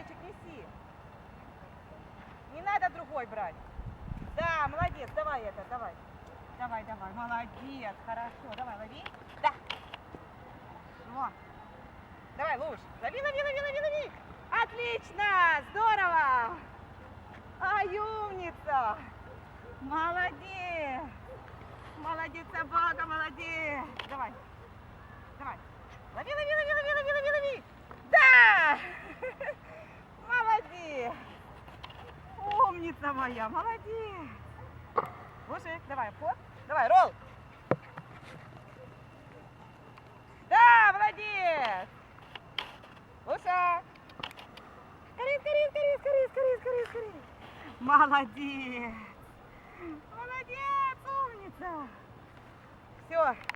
неси. Не надо другой брать. Да, молодец, давай это, давай. Давай, давай, молодец, хорошо. Давай, лови. Да. Во. Давай, луж. Лови, лови, лови, лови, лови. Отлично, здорово. Ай, умница. Молодец. Молодец, собака, молодец. Давай. Давай. Лови, лови, лови, лови, лови, лови, лови. Да! Молодец. Умница моя, молодец. Слушай, давай, ход. Давай, ролл. Да, молодец. Луша. Скорее, скорее, скорее, скорее, скорее, скорее, скорее. Молодец. Молодец, умница. Все,